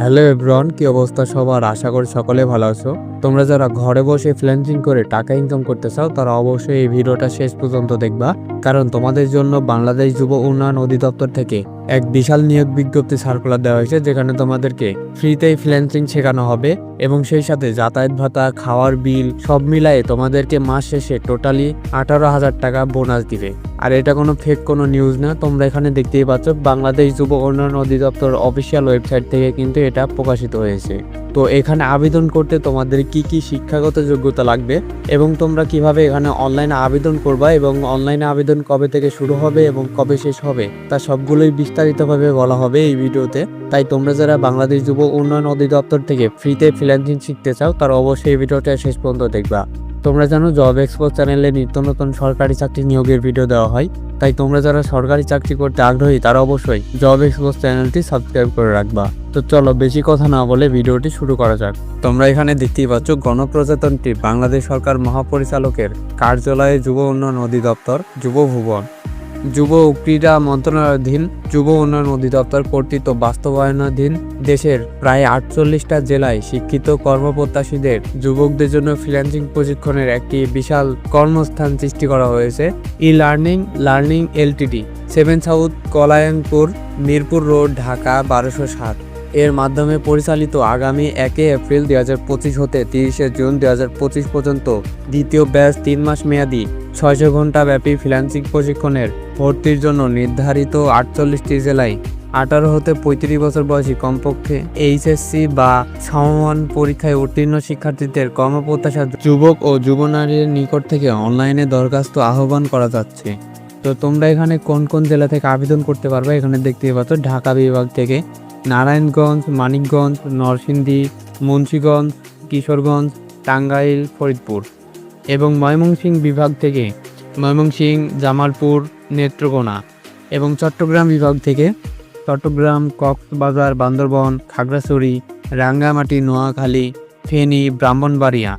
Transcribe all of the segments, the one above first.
Hello everyone কি অবস্থা সবার? আশা করি সকলে ভালো আছো। তোমরা যারা ঘরে বসে ফ্রিল্যান্সিং করে টাকা ইনকাম করতে চাও, তারা অবশ্যই এই ভিডিওটা শেষ পর্যন্ত দেখবা। কারণ তোমাদের জন্য বাংলাদেশ যুব উন্নয়ন অধিদপ্তর থেকে এক বিশাল নিয়োগ বিজ্ঞপ্তি সার্কুলার দেওয়া হয়েছে, যেখানে তোমাদেরকে ফ্রিতেই ফ্রিল্যান্সিং শেখানো হবে এবং সেই সাথে যাতায়াত ভাতা, খাওয়ার বিল সব মিলায়ে তোমাদেরকে মাস শেষে টোটালি আঠারো হাজার টাকা বোনাস দিবে। আর এটা কোনো ফেক কোনো নিউজ না। তোমরা এখানে দেখতেই পাচ্ছ, বাংলাদেশ যুব উন্নয়ন অধিদপ্তর অফিসিয়াল ওয়েবসাইট থেকে কিন্তু এটা প্রকাশিত হয়েছে। তো এখানে আবেদন করতে তোমাদের কি কি শিক্ষাগত যোগ্যতা লাগবে এবং তোমরা কীভাবে এখানে অনলাইনে আবেদন করবা এবং অনলাইনে আবেদন কবে থেকে শুরু হবে এবং কবে শেষ হবে, তা সবগুলোই বিস্তারিতভাবে বলা হবে এই ভিডিওতে। তাই তোমরা যারা বাংলাদেশ যুব উন্নয়ন অধিদপ্তর থেকে ফ্রিতে ফ্রিল্যান্সিং শিখতে চাও, তারা অবশ্যই এই ভিডিওটা শেষ পর্যন্ত দেখবা। তোমরা জানো জব এক্সপো চ্যানেলে নিত্য নতুন সরকারি চাকরি নিয়োগের ভিডিও দেওয়া হয়। তাই তোমরা যারা সরকারি চাকরি করতে আগ্রহী, তারা অবশ্যই জব এক্সপো চ্যানেলটি সাবস্ক্রাইব করে রাখবা। তো চলো বেশি কথা না বলে ভিডিওটি শুরু করা যাক। তোমরা এখানে দেখতেই পাচ্ছ গণপ্রজাতন্ত্রী বাংলাদেশ সরকার মহাপরিচালকের কার্যালয়ে যুব উন্নয়ন অধিদপ্তর, যুব ভুবন। যুব ও ক্রীড়া মন্ত্রণালয়াধীন যুব উন্নয়ন অধিদপ্তর কর্তৃক বাস্তবায়নাধীন দেশের প্রায় আটচল্লিশটা জেলায় শিক্ষিত কর্মপ্রত্যাশীদের যুবকদের জন্য ফ্রিল্যান্সিং প্রশিক্ষণের একটি বিশাল কর্মস্থান সৃষ্টি করা হয়েছে। E learning learning LTD seven south Kalyanpur Mirpur road Dhaka বারোশো সাত। এর মাধ্যমে পরিচালিত আগামী একে এপ্রিল দুই হাজার পঁচিশ হতে তিরিশে জুন দুই হাজার পঁচিশ পর্যন্ত দ্বিতীয় ব্যাচ তিন মাস মেয়াদি ছয়শো ঘণ্টা ব্যাপী ফ্রিল্যান্সিং প্রশিক্ষণের ভর্তির জন্য নির্ধারিত আটচল্লিশটি জেলায় আঠারো হতে পঁয়ত্রিশ বছর বয়সী কমপক্ষে এইচএসসি বা সমমান পরীক্ষায় উত্তীর্ণ শিক্ষার্থীদের কর্মপ্রত্যাশা যুবক ও যুব নারীর নিকট থেকে অনলাইনে দরখাস্ত আহ্বান করা যাচ্ছে। তো তোমরা এখানে কোন কোন জেলা থেকে আবেদন করতে পারবে এখানে দেখতে পাচ্ছ ঢাকা বিভাগ থেকে নারায়ণগঞ্জ, মানিকগঞ্জ, নরসিংদী, মুন্সীগঞ্জ, কিশোরগঞ্জ, টাঙ্গাইল, ফরিদপুর। এবং ময়মনসিংহ বিভাগ থেকে ময়মনসিংহ, জামালপুর, নেত্রকোনা এবং চট্টগ্রাম বিভাগ থেকে চট্টগ্রাম, কক্সবাজার, বান্দরবন, খাগড়াছড়ি, রাঙ্গামাটি, নোয়াখালী, ফেনী, ব্রাহ্মণবাড়িয়া।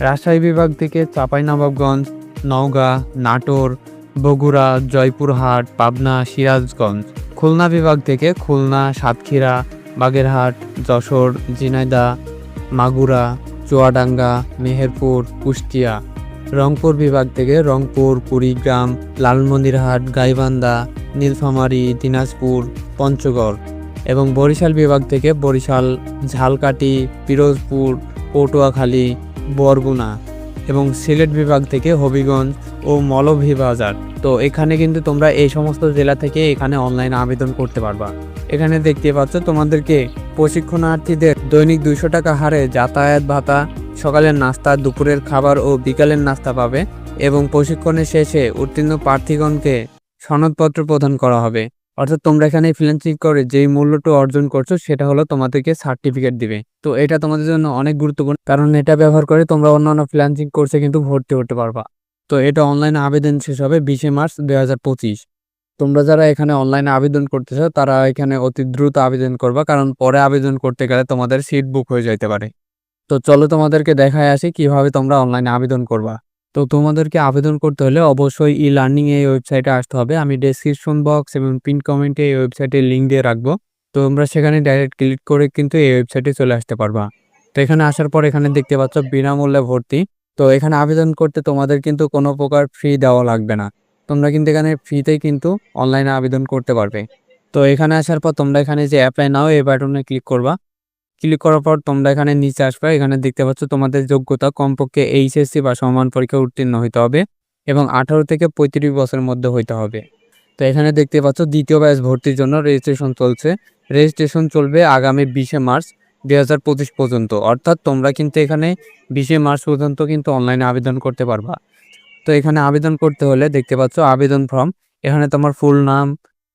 রাজশাহী বিভাগ থেকে চাঁপাইনবাবগঞ্জ, নওগাঁ, নাটোর, বগুড়া, জয়পুরহাট, পাবনা, সিরাজগঞ্জ। খুলনা বিভাগ থেকে খুলনা, সাতক্ষীরা, বাগেরহাট, যশোর, ঝিনাইদহ, মাগুরা চুয়াডাঙ্গা, মেহেরপুর, কুষ্টিয়া, রংপুর বিভাগ থেকে রংপুর, কুড়িগ্রাম লালমন্দিরহাট গাইবান্ধা, নীলফামারী, দিনাজপুর, পঞ্চগড় এবং বরিশাল বিভাগ থেকে বরিশাল, ঝালকাঠি, পিরোজপুর, পটুয়াখালী, বরগুনা এবং সিলেট বিভাগ থেকে হবিগঞ্জ ও মৌলভীবাজার। তো এখানে কিন্তু তোমরা এই সমস্ত জেলা থেকে এখানে অনলাইনে আবেদন করতে পারবা। এখানে দেখতে পাচ্ছ তোমাদেরকে প্রশিক্ষণার্থীদের দৈনিক দুইশো টাকা হারে যাতায়াত ভাতা, সকালের নাস্তা, দুপুরের খাবার ও বিকালের নাস্তা পাবে এবং প্রশিক্ষণের শেষে উত্তীর্ণ প্রার্থীগণকে সনদপত্র প্রদান করা হবে। অর্থাৎ তোমরা এখানে ফ্রিল্যান্সিং করে যেই মূল্যটা অর্জন করছ সেটা হলো তোমাদেরকে সার্টিফিকেট দিবে। তো এটা তোমাদের জন্য অনেক গুরুত্বপূর্ণ, কারণ এটা ব্যবহার করে তোমরা অন্যান্য ফ্রিল্যান্সিং কোর্সে কিন্তু ভর্তি হতে পারবা। তো এটা অনলাইনে আবেদন শেষ হবে বিশে মার্চ দুই হাজার পঁচিশ। তোমরা যারা এখানে অনলাইনে আবেদন করতে চাও তারা এখানে অতি দ্রুত আবেদন করবা, কারণ পরে আবেদন করতে গেলে তোমাদের সিট বুক হয়ে যাইতে পারে। তো চলো তোমাদেরকে দেখায় আসি কীভাবে তোমরা অনলাইনে আবেদন করবা। তো তোমাদেরকে আবেদন করতে হলে অবশ্যই ই লার্নিং এই ওয়েবসাইটে আসতে হবে। আমি ডেসক্রিপশন বক্স এবং পিন কমেন্টে এই ওয়েবসাইটের লিঙ্ক দিয়ে রাখব। তো তোমরা সেখানে ডাইরেক্ট ক্লিক করে কিন্তু এই ওয়েবসাইটে চলে আসতে পারবা। তো এখানে আসার পর এখানে দেখতে পাচ্ছ বিনামূল্যে ভর্তি। তো এখানে আবেদন করতে তোমাদের কিন্তু কোনো প্রকার ফি দেওয়া লাগবে না। তোমরা কিন্তু এখানে ফ্রিতেই কিন্তু অনলাইনে আবেদন করতে পারবে। তো এখানে আসার পর তোমরা এখানে যে অ্যাপ্লাই নাও এই বাটনে ক্লিক করবা। ক্লিক করার পর তোমরা এখানে নিচে আসবে। এখানে দেখতে পাচ্ছ তোমাদের যোগ্যতা কমপক্ষে এইচএসসি বা সমান পরীক্ষা উত্তীর্ণ হইতে হবে এবং আঠারো থেকে পঁয়ত্রিশ বছরের মধ্যে হইতে হবে। তো এখানে দেখতে পাচ্ছ দ্বিতীয় ব্যাচ ভর্তির জন্য রেজিস্ট্রেশন চলছে। রেজিস্ট্রেশন চলবে আগামী বিশে মার্চ দুই হাজার পঁচিশ পর্যন্ত। অর্থাৎ তোমরা কিন্তু এখানে বিশে মার্চ পর্যন্ত কিন্তু অনলাইনে আবেদন করতে পারবা। তো এখানে আবেদন করতে হলে দেখতে পাচ্ছ আবেদন ফর্ম। এখানে তোমার ফুল নাম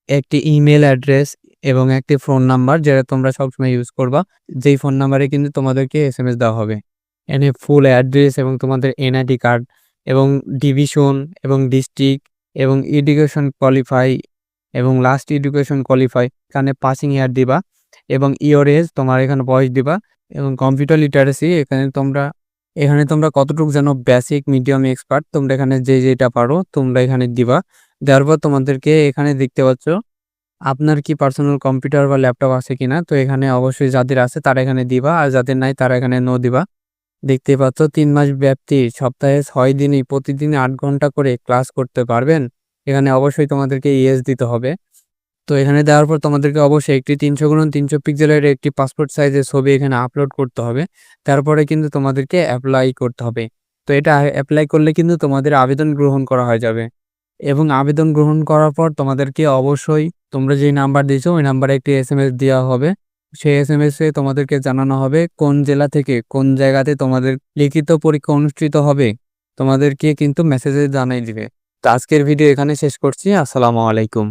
একটি ইমেল অ্যাড্রেস এবং একটি ফোন নাম্বার যেটা তোমরা সবসময় ইউজ করবা। যেই ফোন নাম্বারে কিন্তু তোমাদেরকে এস এম এস দেওয়া হবে। এনে ফুল অ্যাড্রেস এবং তোমাদের এনআইডি কার্ড এবং ডিভিশন এবং ডিস্ট্রিক্ট এবং এডুকেশন কোয়ালিফাই এবং লাস্ট এডুকেশন কোয়ালিফাই এখানে পাসিং ইয়ার দিবা এবং ইয়র এজ তোমার এখানে বয়স দিবা এবং কম্পিউটার লিটারেসি এখানে তোমরা এখানে তোমরা কতটুকু যেন বেসিক মিডিয়াম এক্সপার্ট তোমরা এখানে যে যেটা পারো, তোমরা এখানে দিবা। দেওয়ার পর তোমাদেরকে এখানে দেখতে পাচ্ছ, আপনার কি পার্সোনাল কম্পিউটার বা ল্যাপটপ আছে কিনা? তো এখানে অবশ্যই যাদের আছে, তারা এখানে দিবা, আর যাদের নাই, তারা এখানে নো দিবা। দেখতে পাচ্ছ, তিন মাস ব্যাপ্তি, সপ্তাহে ছয় দিনই, প্রতিদিন আট ঘণ্টা করে ক্লাস করতে পারবেন। এখানে অবশ্যই তোমাদেরকে ইএস দিতে হবে। তো এখানে দেওয়ার পর তোমাদেরকে অবশ্যই একটি তিনশো গুণ তিনশো পিক্সেলের একটি পাসপোর্ট সাইজের ছবি এখানে আপলোড করতে হবে। তারপরে কিন্তু তোমাদেরকে অ্যাপ্লাই করতে হবে। তো এটা অ্যাপ্লাই করলে কিন্তু তোমাদের আবেদন গ্রহণ করা হয়ে যাবে। এবং আবেদন গ্রহণ করার পর তোমাদেরকে অবশ্যই তোমরা যেই নাম্বার দিয়েছ, ওই নাম্বারে একটি এস এম এস দেওয়া হবে। সেই এস এম এসে তোমাদেরকে জানানো হবে কোন জেলা থেকে কোন জায়গাতে তোমাদের লিখিত পরীক্ষা অনুষ্ঠিত হবে। তোমাদেরকে কিন্তু মেসেজে জানাই দিবে। তো আজকের ভিডিও এখানে শেষ করছি। আসসালামু আলাইকুম।